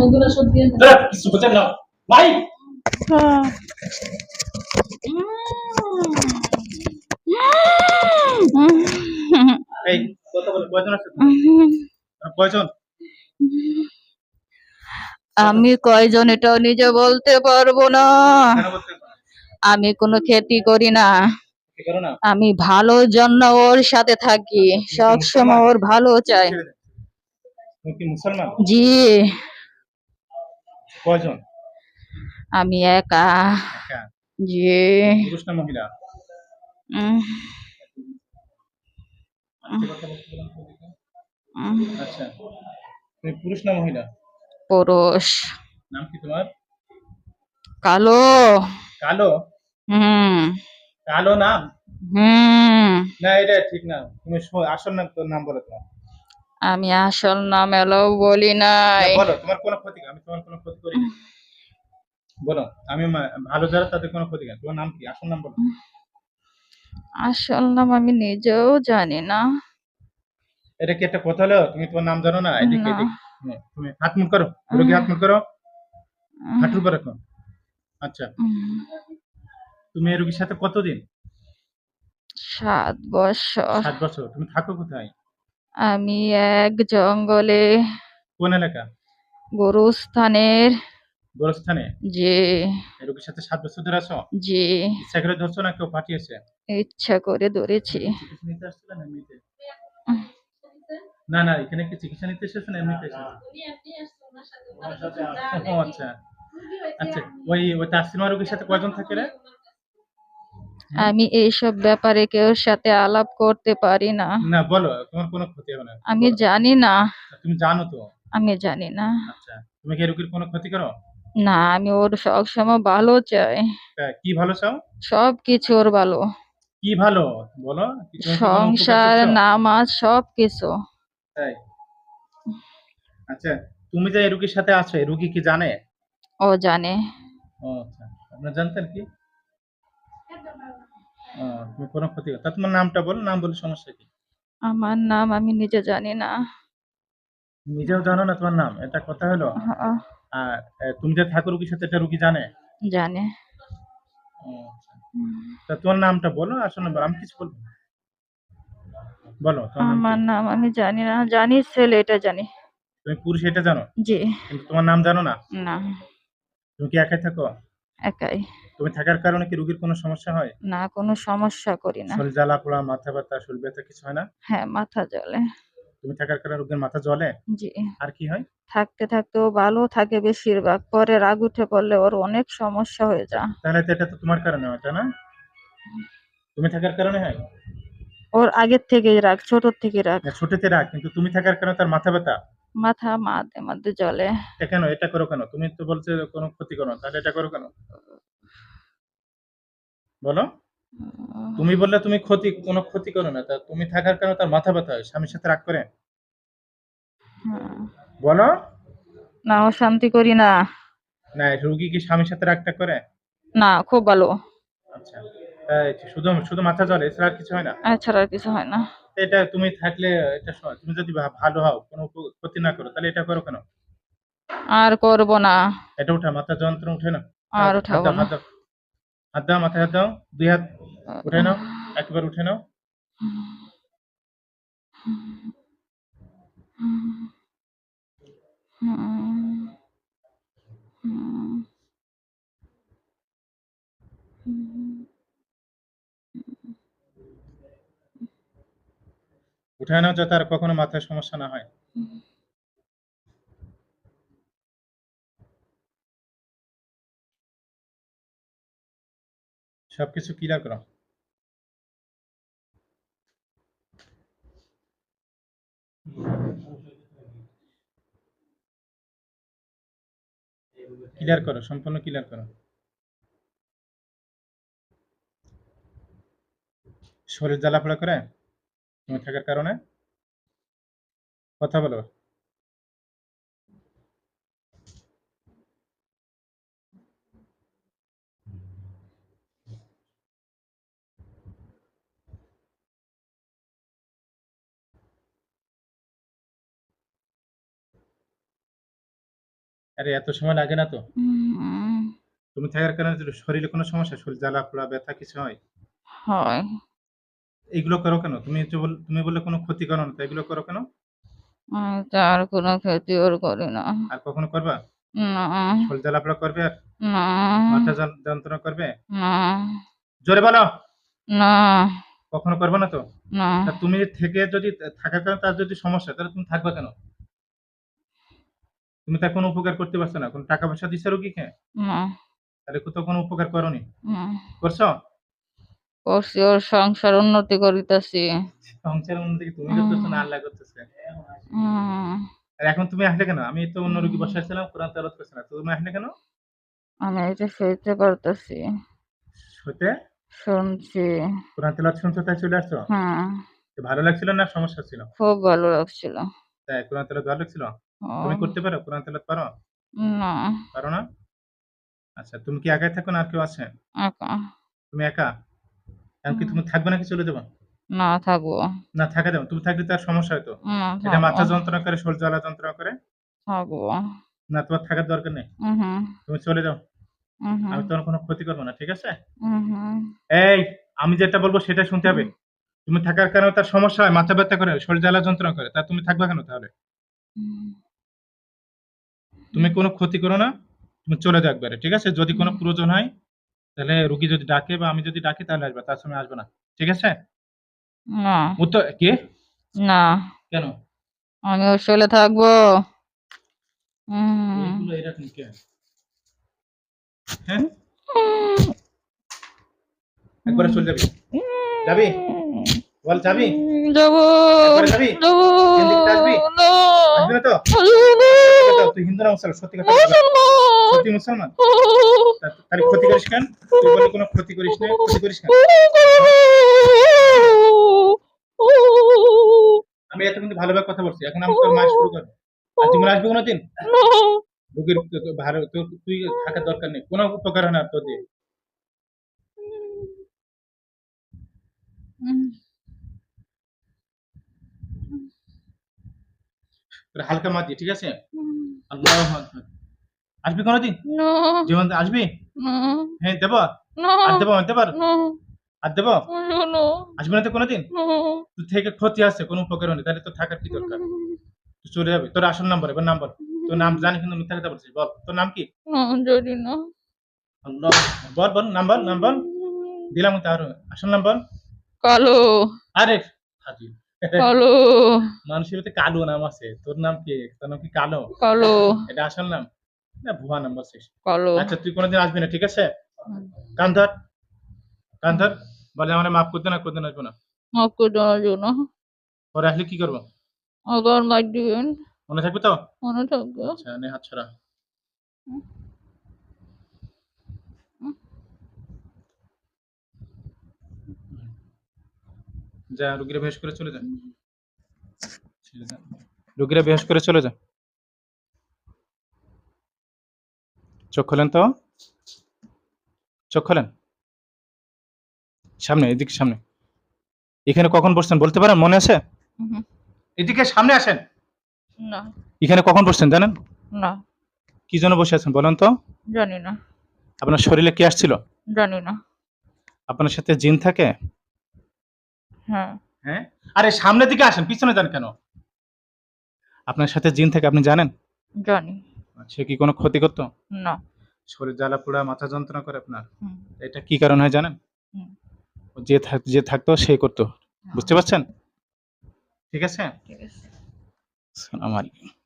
ওগুলো সব দিয়ে কিছু বোঝেন না ভাই! এই কথা বলে? কয়জন আছে? কয়জন? আমি কয়জন এটাও নিজে বলতে পারব না। আমি কোনো ক্ষতি করি না। আমি ভালোর জন্য ওর সাথে থাকি। সবসময় ওর ভালো চাই মুসলমান? জি। কয়জন? আমি একা। জি। পুরুষ না মহিলা? আচ্ছা তুমি পুরুষ না মহিলা? পুরুষ। নাম কি তোমার? কালো। কালো? হুম। কালো নাম? হুম। না এটা ঠিক না। তুমি আসল নাম তোর নাম বলো তোমার। আমি আসল নাম এলো বলি নাই। না, বলো তোমার কোনো ক্ষতি আমি তোমার কোনো ক্ষতি করি বলো আমি ভালো যারা তাদের কোনো ক্ষতি তোমার নাম কি? আসল নাম বলো। আসল নাম আমি নিজেও জানি না। এটা কি একটা কথা হলো? তুমি তোমার নাম জানো না? এদিকে। এদিকে। হ্যাঁ, তুমি হাত মুখ করো রোগী হাত মুখ করো। হাঁটুর উপর রাখো। আচ্ছা। তুমি এই রোগীর সাথে কতদিন? সাত বছর। সাত বছর। তুমি থাকো কোথায়? আমি এক জঙ্গলে কোন এলাকা? গরুস্থানের। গোরস্থানে? যে রোগীর সাথে সাত বছর ধরে আছো? যে ইচ্ছা করে ধরছো না কেউ পাঠিয়েছে? ইচ্ছা করে ধরেছি। না না এখানে কি চিকিৎসা নিতে এসেছ না এমনিতে আচ্ছা। আচ্ছা ওই ওই তাসলিমা রোগীর সাথে কয়জন থাকে রে? আমি এইসব ব্যাপারে কেউ সাথে আলাপ করতে পারি না। না বলো তোমার কোনো ক্ষতি হবে না। আমি জানি না। তুমি জানো তো? আমি জানি না। আচ্ছা তুমি কি এই কোনো ক্ষতি করো? না আমি ওর সবসময় ভালো চাই। কি ভালো চাও? সব কিছু ওর ভালো। কি ভালো? বলো সংসার নামাজ সব কিছু। তাই? আচ্ছা তুমি যে রোগীর সাথে আছো রোগী কি জানে? ও জানে। ও আচ্ছা আপনার জানতেন কি? কোনো ক্ষতি তা তোমার নামটা বলো নাম বলে সমস্যা কি? আমার নাম আমি নিজে জানি না। নিজেও জানো না তোমার নাম এটা কথা হলো? হ্যাঁ, আর তুমি যে থাকো রোগীর সাথে এটা রোগী জানে? জানে। আচ্ছা। তা তোমার নামটা বলো আসলে আমি কিছু বলব বলো আমার নাম আমি জানি না জানি ছেলে এটা জানি। তুমি পুরুষ এটা জানো? জি। তোমার নাম জানো না? না। তুমি কি একাই থাকো? একাই। তুমি থাকার কারণে কি রোগীর কোনো সমস্যা হয়? না কোনো সমস্যা করি না। শরীর জ্বালা পোড়া মাথা ব্যথা শরীর ব্যথা কিছু হয় না? হ্যাঁ মাথা জ্বলে। তুমি থাকার কারণে রোগীর মাথা জ্বলে? জি। আর কি হয়? থাকতে থাকতে ও ভালো থাকে বেশিরভাগ। পরে রাগ উঠে পড়লে ওর অনেক সমস্যা হয়ে যায়। তাহলে তো এটা তো তোমার কারণে হয় না? তুমি থাকার কারণে হয়? ওর আগের থেকেই রাগ ছোট থেকে রাগ। না, ছোটতে রাখ কিন্তু তুমি থাকার কারণে তার মাথা ব্যথা। মাথা মাঝে মাঝে এটা কেন? এটা করো কেন? তুমি তো বলছো কোনো ক্ষতি করো না, তাহলে এটা করো কেন? বলো। তুমি বললে তুমি ক্ষতি কোনো ক্ষতি করো না। তা তুমি থাকার কারণে তার মাথা ব্যথা হয় স্বামীর সাথে রাগ করে? হুম। বলো। না অশান্তি করি না। না রুগী কি স্বামীর সাথে রাগটা করে? না খুব ভালো। আচ্ছা। তাই শুধু শুধু মাথা জ্বলে এছাড়া আর কিছু হয় না? এছাড়া আর কিছু হয় না। এটা তুমি থাকলে এটা তুমি যদি ভালো হও কোনো ক্ষতি না করো তাহলে এটা করো কেন? আর করব না। এটা উঠা মাথা যন্ত্রণা উঠে না আর উঠাবো না। হাত দাও। মাথায় হাত দাও। দুই হাত উঠে নাও। একবার উঠে নাও। উঠে নাও যাতে আর কখনো মাথায় সমস্যা না হয়। সবকিছু ক্লিয়ার করো। ক্লিয়ার করো, সম্পূর্ণ ক্লিয়ার করো। শরীর জ্বালাপোড়া করে? তুমি থাকার কারণে? কথা বলো। আরে এত সময় লাগে না তো। তুমি থাকার কারণে শরীরে কোনো সমস্যা শরীর জ্বালা পোড়া ব্যথা কিছু হয়? হয়। এইগুলো করো কেন? তুমি যে বল- তুমি বললে কোনো ক্ষতি করো না তো এগুলো করো কেন? আমি তার কোনো ক্ষতি ওর করি না। আর কখনো করবা? না। শরীর জ্বালা পোড়া করবে আর না। মাথা যন- যন্ত্রণা করবে? না। জোরে বলো। না। কখনো করবে না তো? না। তা তুমি থেকে যদি থাকার কারণে তার যদি সমস্যা তাহলে তুমি থাকবে কেন? তুমি তার কোনো উপকার করতে পারছ না কোনো টাকা পয়সা দিচ্ছে রোগীকে? না। তাহলে কোথাও কোনো উপকার করনি। না। করছ? করছি ওর সংসার উন্নতি করিতেছি। সংসারের মধ্যে কি তুমি করতেছো না আল্লাহ করতেছে? আর এখন তুমি আসলে কেন? আমি তো অন্য রোগী বসে ছিলাম কোরআন তেলাওয়াত করছিলাম তো তুমি আসলে কেন? আমি এটা সইতে পারতেছি। হতে শুনছি। কোরআন তেলাওয়াত শুনছো তাই চলে আসছো? হ্যাঁ। ভালো লাগছিল না? সমস্যা ছিল? খুব ভালো লাগছিল। তাই কোরআন তেলাওয়াত ভালো লাগছিল? তুমি করতে পারো? কোরআন তেলাওয়াত পারো? না। পারো না? আচ্ছা তুমি কি একাই থাকো না আর কেউ আছে? একা। তুমি একা? এমনকি তুমি থাকবে নাকি চলে যাব? না থাকব। না থাকা যাবে। তুমি থাকলে তার সমস্যা হতো এটা মাথা যন্ত্রণা করে শরীর জ্বালা যন্ত্রণা করে। থাকব। না তোমার থাকার দরকার নেই। তুমি চলে যাও। আমি তোমার কোনো ক্ষতি করব না ঠিক আছে? এই আমি যেটা বলব সেটা শুনতে হবে। তুমি থাকার কারণে তার সমস্যা হয় মাথা ব্যথা করে শরীর জ্বালা যন্ত্রণা করে। তা তুমি থাকবে কেন তাহলে? তুমি কোনো ক্ষতি করো না। তুমি চলে যাও একবারে ঠিক আছে? যদি কোনো প্রয়োজন হয় তাহলে রুগী যদি ডাকে বা আমি যদি ডাকি তাহলে আসবে তার সময় আসবে না। ঠিক আছে? না। উত্তর কি? না। কেন? আমি ওর শোলে থাকব। এরকম হ্যাঁ? একবারে চলে যাবি। যাবি? বল যাবি? যাব। যাবি? যাব। আসবি? না। তো? তুই হিন্দু না মুসলমান? সত্যি কথা বল। মুসলমান। ক্ষতি করিস কেন? তুই কোনো ক্ষতি করিস না, ক্ষতি করিস আমি এত কিন্তু ভালোভাবে কথা বলছি, এখন আমি তোর মাস শুরু তুমি আসবে কোনোদিন? রোগীর তুই থাকার দরকার নেই, কোনো উপকার হয় না তোর দিয়ে। হালকা মাত ঠিক আছে? আল্লাহ আসবি কোনোদিন? জীবন আসবি? হ্যাঁ দেবো। আর দেব আর দেবো? না আর দেব আসবি না তো কোনোদিন? তুই থেকে ক্ষতি আছে কোনো উপকার হয়নি। তাহলে তো থাকার কি দরকার? তুই চলে যাবে। তোর আসল নাম্বার এবার নাম্বার। তোর নাম জানি কিন্তু মিথ্যা কথা বলছিস। বল তোর নাম কি? বল বল নাম্বার নাম্বার। দিলাম তার আসল নাম্বার? কালো। আরে কালো। মানুষের কালো নাম আছে। তোর নাম কি? তোর নাম কি কালো? কালো। এটা আসল নাম? না ভুয়া নাম্বার শেষ আচ্ছা তুই কোনোদিন আসবি না ঠিক আছে? কান ধর কান ধর। বলে আমার মাফ করতে না করতে না আসব না। আমাকে জানার জন্য পরে আসলে কি করব? আবার মাইক দিবেন। মনে থাকবে তো? মনে থাকবে। আচ্ছা নে হাত ছাড়া। যা রুগীরা বেশ করে চলে যান। রুগীরা বেশ করে চলে যা। চোখ খোলেন তো? চোখ খোলেন? সামনে এদিকে সামনে। এখানে কখন বসছেন বলতে পারেন? মনে আছে? এদিকে সামনে আসেন। না। এখানে কখন বসছেন জানেন? না। কি জন্য বসে আছেন বলেন তো? জানি না। আপনার শরীরে কি আসছিল? জানি না। আপনার সাথে জিন থাকে? হ্যাঁ। হ্যাঁ? আরে সামনের দিকে আসেন পিছনে যান কেন? আপনার সাথে জিন থাকে আপনি জানেন? জানি। সে কি কোনো ক্ষতি করতো? না। শরীর জ্বালা পোড়া মাথা যন্ত্রণা করে আপনার? এটা কি কারণ হয় জানেন? যে থাক যে থাকতো সে করতো। বুঝতে পারছেন? ঠিক আছে? ঠিক আছে। আসসালামু আলাইকুম।